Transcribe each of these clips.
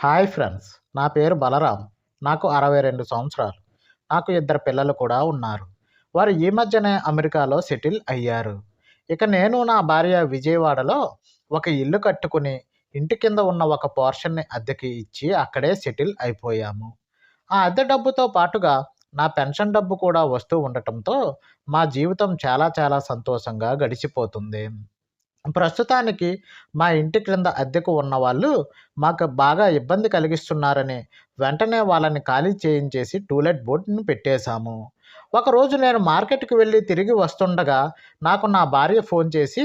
Hi friends నా పేరు బలరాం. నాకు అరవై రెండు సంవత్సరాలు. నాకు ఇద్దరు పిల్లలు కూడా ఉన్నారు. వారు ఈ మధ్యనే అమెరికాలో సెటిల్ అయ్యారు. ఇక నేను నా భార్య విజయవాడలో ఒక ఇల్లు కట్టుకుని ఇంటి కింద ఉన్న ఒక పోర్షన్ని అద్దెకి ఇచ్చి అక్కడే సెటిల్ అయిపోయాము. ఆ అద్దె డబ్బుతో పాటుగా నా పెన్షన్ డబ్బు కూడా వస్తూ ఉండటంతో మా జీవితం చాలా చాలా సంతోషంగా గడిచిపోతుంది. ప్రస్తుతానికి మా ఇంటి క్రింద అద్దెకు ఉన్న వాళ్ళు మాకు బాగా ఇబ్బంది కలిగిస్తున్నారని వెంటనే వాళ్ళని ఖాళీ చేయించేసి టూలెట్ బోర్డును పెట్టేశాము. ఒకరోజు నేను మార్కెట్కి వెళ్ళి తిరిగి వస్తుండగా నాకు నా భార్య ఫోన్ చేసి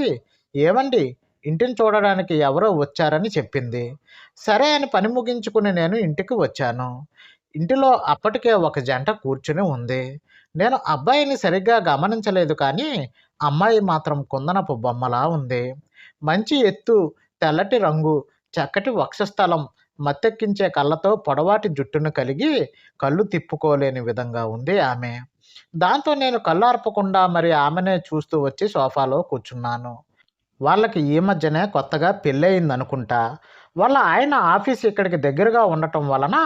ఏమండి ఇంటిని చూడడానికి ఎవరో వచ్చారని చెప్పింది. సరే అని పని ముగించుకుని నేను ఇంటికి వచ్చాను. ఇంటిలో అప్పటికే ఒక జంట కూర్చుని ఉంది. నేను అబ్బాయిని సరిగ్గా గమనించలేదు కానీ అమ్మాయి మాత్రం కుందనపు బొమ్మలా ఉంది. మంచి ఎత్తు తెల్లటి రంగు చక్కటి వక్షస్థలం మత్తెక్కించే కళ్ళతో పొడవాటి జుట్టును కలిగి కళ్ళు తిప్పుకోలేని విధంగా ఉంది ఆమె. దాంతో నేను కళ్ళు ఆర్పకుండా మరి ఆమెనే చూస్తూ వచ్చి సోఫాలో కూర్చున్నాను. వాళ్ళకి ఈ మధ్యనే కొత్తగా పెళ్ళయింది అనుకుంటా వాళ్ళ ఆయన ఆఫీస్ ఇక్కడికి దగ్గరగా ఉండటం వలన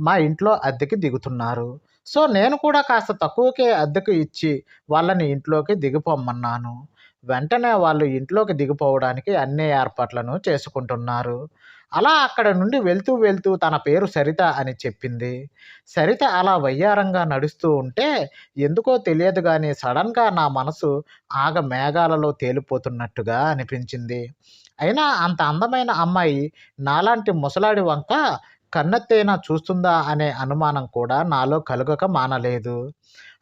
మా ఇంట్లో అద్దెకి దిగుతున్నారు. సో నేను కూడా కాస్త తక్కువకే అద్దెకు ఇచ్చి వాళ్ళని ఇంట్లోకి దిగిపోమన్నాను వెంటనే వాళ్ళు ఇంట్లోకి దిగిపోవడానికి అన్ని ఏర్పాట్లను చేసుకుంటున్నారు. అలా అక్కడ నుండి వెళ్తూ వెళ్తూ తన పేరు సరిత అని చెప్పింది. సరిత అలా వయ్యారంగా నడుస్తూ ఉంటే ఎందుకో తెలియదు కానీ సడన్గా నా మనసు ఆగ మేఘాలలో తేలిపోతున్నట్టుగా అనిపించింది. అయినా అంత అందమైన అమ్మాయి నాలాంటి ముసలాడి వంక కన్నెత్తైనా చూస్తుందా అనే అనుమానం కూడా నాలో కలుగక మానలేదు.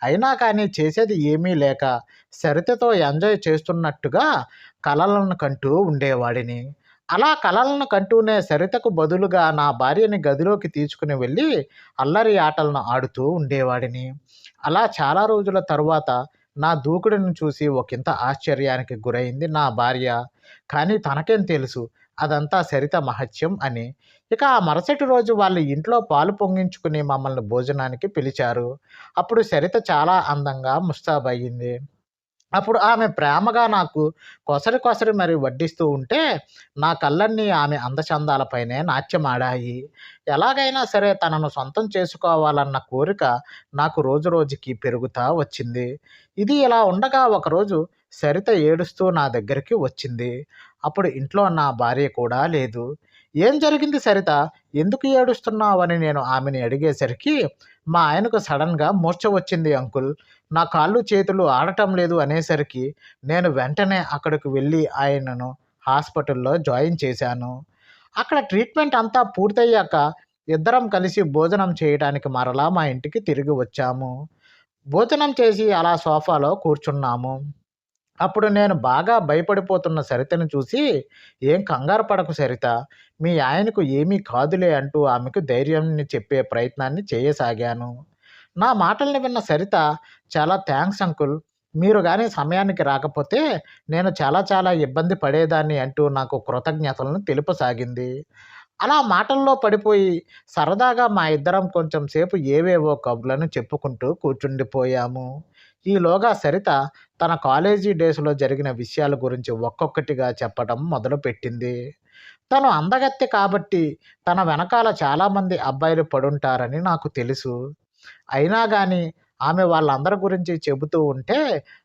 అయినా కానీ చేసేది ఏమీ లేక సరితతో ఎంజాయ్ చేస్తున్నట్టుగా కలలను కంటూ ఉండేవాడిని. అలా కలలను కంటూనే సరితకు బదులుగా నా భార్యని గదిలోకి తీసుకుని వెళ్ళి అల్లరి ఆటలను ఆడుతూ ఉండేవాడిని. అలా చాలా రోజుల తరువాత నా దూకుడిని చూసి ఒకంత ఆశ్చర్యానికి గురైంది నా భార్య. కానీ తనకేం తెలుసు? అదంతా సరిత మహత్యం అని. ఇక ఆ మరుసటి రోజు వాళ్ళ ఇంట్లో పాలు పొంగించుకుని మమ్మల్ని భోజనానికి పిలిచారు. అప్పుడు సరిత చాలా అందంగా ముస్తాబయ్యింది అప్పుడు ఆమె ప్రేమగా నాకు కొసరి కొసరి మరి వడ్డిస్తూ ఉంటే నా కళ్ళన్నీ ఆమె అందచందాలపైనే నాట్యమాడాయి. ఎలాగైనా సరే తనను సొంతం చేసుకోవాలన్న కోరిక నాకు రోజు రోజుకి పెరుగుతా వచ్చింది. ఇది ఇలా ఉండగా ఒకరోజు సరిత ఏడుస్తూ నా దగ్గరికి వచ్చింది. అప్పుడు ఇంట్లో నా భార్య కూడా లేదు. ఏం జరిగింది సరిత? ఎందుకు ఏడుస్తున్నావని నేను ఆమెని అడిగేసరికి మా ఆయనకు సడన్గా మూర్ఛ వచ్చింది అంకుల్. నా కాళ్ళు చేతులు ఆడటం లేదు అనేసరికి నేను వెంటనే అక్కడికి వెళ్ళి ఆయనను హాస్పిటల్లో జాయిన్ చేశాను. అక్కడ ట్రీట్మెంట్ అంతా పూర్తయ్యాక ఇద్దరం కలిసి భోజనం చేయడానికి మరలా మా ఇంటికి తిరిగి వచ్చాము. భోజనం చేసి అలా సోఫాలో కూర్చున్నాము. అప్పుడు నేను బాగా భయపడిపోతున్న సరితను చూసి ఏం కంగారు పడకు సరిత. మీ ఆయనకు ఏమీ కాదులే అంటూ ఆమెకు ధైర్యాన్ని చెప్పే ప్రయత్నాన్ని చేయసాగాను. నా మాటల్ని విన్న సరిత చాలా థ్యాంక్స్ అంకుల్. మీరు కానీ సమయానికి రాకపోతే నేను చాలా చాలా ఇబ్బంది పడేదాన్ని అంటూ నాకు కృతజ్ఞతలను తెలుపసాగింది. అలా మాటల్లో పడిపోయి సరదాగా మా ఇద్దరం కొంచెం సేపు ఏవేవో కబుర్లను చెప్పుకుంటూ కూర్చుండిపోయాము. ఈలోగా సరిత తన కాలేజీ డేస్లో జరిగిన విషయాల గురించి ఒక్కొక్కటిగా చెప్పడం మొదలుపెట్టింది. తను అందగత్తె కాబట్టి తన వెనకాల చాలామంది అబ్బాయిలు పడుంటారని నాకు తెలుసు. అయినా కానీ ఆమె వాళ్ళందరి గురించి చెబుతూ ఉంటే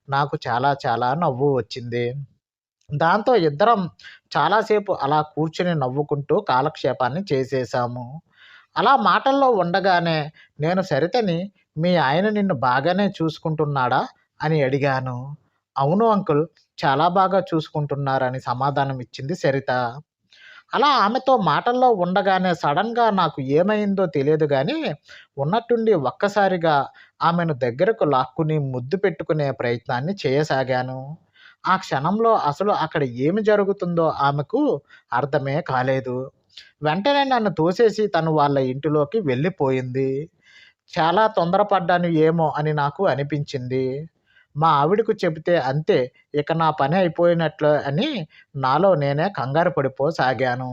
నాకు చాలా చాలా నవ్వు వచ్చింది. దాంతో ఇద్దరం చాలాసేపు అలా కూర్చుని నవ్వుకుంటూ కాలక్షేపాన్ని చేసేసాము. అలా మాటల్లో ఉండగానే నేను సరితని మీ ఆయన నిన్ను బాగానే చూసుకుంటున్నాడా? అని అడిగాను. అవును అంకుల్ చాలా బాగా చూసుకుంటున్నారని సమాధానం ఇచ్చింది సరిత. అలా ఆమెతో మాటల్లో ఉండగానే సడన్గా నాకు ఏమైందో తెలియదు కానీ ఉన్నట్టుండి ఒక్కసారిగా ఆమెను దగ్గరకు లాక్కుని ముద్దు పెట్టుకునే ప్రయత్నాన్ని చేయసాగాను. ఆ క్షణంలో అసలు అక్కడ ఏమి జరుగుతుందో ఆమెకు అర్థమే కాలేదు. వెంటనే నన్ను తోసేసి తను వాళ్ళ ఇంటిలోకి వెళ్ళిపోయింది. చాలా తొందరపడ్డాను ఏమో అని నాకు అనిపించింది. మా ఆవిడకు చెబితే అంతే ఇక నా పని అయిపోయినట్లు అని నాలో నేనే కంగారు పడిపోసాగాను.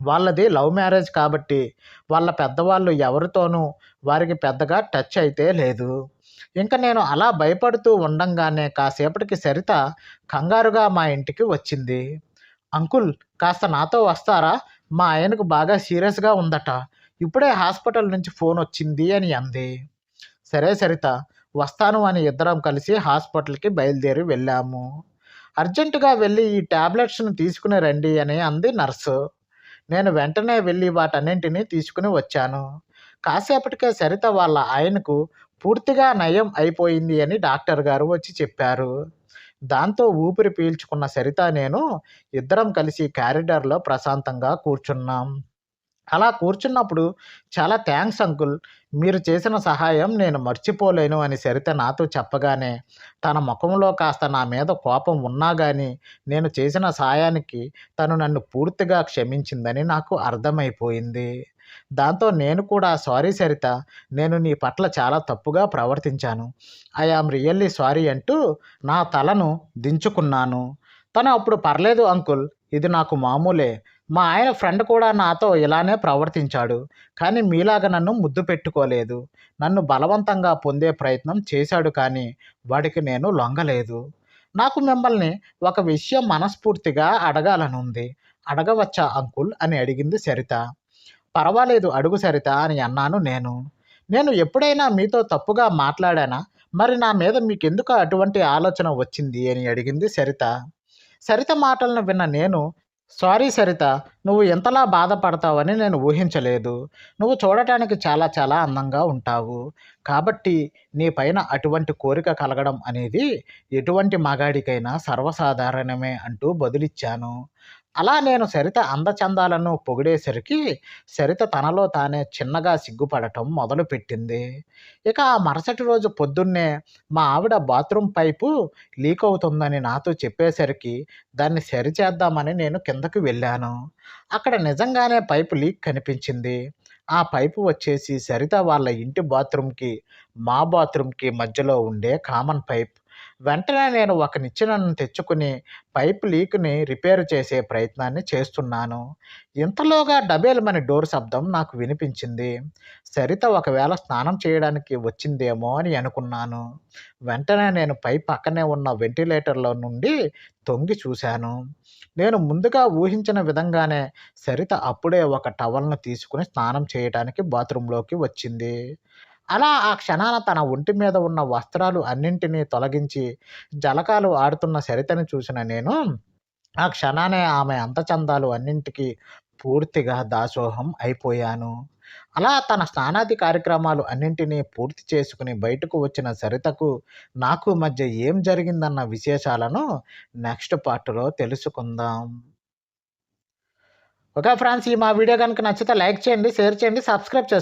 వాళ్ళది లవ్ మ్యారేజ్ కాబట్టి వాళ్ళ పెద్దవాళ్ళు ఎవరితోనూ వారికి పెద్దగా టచ్ అయితే లేదు. ఇంకా నేను అలా భయపడుతూ ఉండంగానే కాసేపటికి సరిత కంగారుగా మా ఇంటికి వచ్చింది. అంకుల్ కాస్త నాతో వస్తారా? మా ఆయనకు బాగా సీరియస్గా ఉందట. ఇప్పుడే హాస్పిటల్ నుంచి ఫోన్ వచ్చింది అని అంది. సరే సరిత వస్తాను అని ఇద్దరం కలిసి హాస్పిటల్కి బయలుదేరి వెళ్ళాము. అర్జెంటుగా వెళ్ళి ఈ ట్యాబ్లెట్స్ను తీసుకుని రండి అని అంది నర్సు. నేను వెంటనే వెళ్ళి వాటన్నింటినీ తీసుకుని వచ్చాను. కాసేపటికే సరిత వాళ్ళ ఆయనకు పూర్తిగా నయం అయిపోయింది అని డాక్టర్ గారు వచ్చి చెప్పారు. దాంతో ఊపిరి పీల్చుకున్న సరిత నేను ఇద్దరం కలిసి క్యారిడర్లో ప్రశాంతంగా కూర్చున్నాం. అలా కూర్చున్నప్పుడు చాలా థ్యాంక్స్ అంకుల్. మీరు చేసిన సహాయం నేను మర్చిపోలేను అని సరిత నాతో చెప్పగానే తన ముఖంలో కాస్త నా మీద కోపం ఉన్నా కానీ నేను చేసిన సహాయానికి తను నన్ను పూర్తిగా క్షమించిందని నాకు అర్థమైపోయింది. దాంతో నేను కూడా సారీ సరిత నేను నీ పట్ల చాలా తప్పుగా ప్రవర్తించాను. ఐ ఆమ్ రియల్లీ సారీ అంటూ నా తలను దించుకున్నాను. తను అప్పుడు పర్లేదు అంకుల్ ఇది నాకు మామూలే. మా ఆయన ఫ్రెండ్ కూడా నాతో ఇలానే ప్రవర్తించాడు కానీ మీలాగా నన్ను ముద్దు పెట్టుకోలేదు. నన్ను బలవంతంగా పొందే ప్రయత్నం చేశాడు కానీ వాడికి నేను లొంగలేదు. నాకు మిమ్మల్ని ఒక విషయం మనస్ఫూర్తిగా అడగాలనుంది. అడగవచ్చా అంకుల్? అని అడిగింది సరిత. పర్వాలేదు అడుగు సరిత అని అన్నాను నేను. నేను ఎప్పుడైనా మీతో తప్పుగా మాట్లాడానా? మరి నా మీద మీకెందుకు అటువంటి ఆలోచన వచ్చింది అని అడిగింది సరిత. సరిత మాటలను విన్న నేను సారీ సరిత నువ్వు ఎంతలా బాధపడతావని నేను ఊహించలేదు. నువ్వు చూడటానికి చాలా చాలా అందంగా ఉంటావు. కాబట్టి నీ పైన అటువంటి కోరిక కలగడం అనేది ఎటువంటి మగాడికైనా సర్వసాధారణమే అంటూ బదులిచ్చాను. అలా నేను సరిత అందచందాలను పొగిడేసరికి సరిత తనలో తానే చిన్నగా సిగ్గుపడటం మొదలుపెట్టింది. ఇక ఆ మరుసటి రోజు పొద్దున్నే మా ఆవిడ బాత్రూమ్ పైపు లీక్ అవుతుందని నాతో చెప్పేసరికి దాన్ని సరిచేద్దామని నేను కిందకు వెళ్ళాను. అక్కడ నిజంగానే పైపు లీక్ కనిపించింది. ఆ పైపు వచ్చేసి సరిత వాళ్ళ ఇంటి బాత్రూమ్కి మా బాత్రూమ్కి మధ్యలో ఉండే కామన్ పైప్. వెంటనే నేను ఒక నిచ్చెనను తెచ్చుకుని పైప్ లీక్ని రిపేర్ చేసే ప్రయత్నాన్ని చేస్తున్నాను. ఇంతలోగా డబేల్మని డోర్ శబ్దం నాకు వినిపించింది. సరిత ఒకవేళ స్నానం చేయడానికి వచ్చిందేమో అని అనుకున్నాను. వెంటనే నేను పై పక్కనే ఉన్న వెంటిలేటర్లో నుండి తొంగి చూశాను. నేను ముందుగా ఊహించిన విధంగానే సరిత అప్పుడే ఒక టవల్ను తీసుకుని స్నానం చేయడానికి బాత్రూంలోకి వచ్చింది. అలా ఆ క్షణాన తన ఒంటి మీద ఉన్న వస్త్రాలు అన్నింటినీ తొలగించి జలకాలు ఆడుతున్న సరితని చూసిన నేను ఆ క్షణానే ఆమె అంతచందాలు అన్నింటికి పూర్తిగా దాసోహం అయిపోయాను. అలా తన స్నానాది కార్యక్రమాలు అన్నింటినీ పూర్తి చేసుకుని బయటకు వచ్చిన సరితకు నాకు మధ్య ఏం జరిగిందన్న విశేషాలను నెక్స్ట్ పార్ట్లో తెలుసుకుందాం. ఓకే ఫ్రెండ్స్ ఈ మా వీడియో కనుక నచ్చితే లైక్ చేయండి షేర్ చేయండి సబ్స్క్రైబ్ చేసుకోండి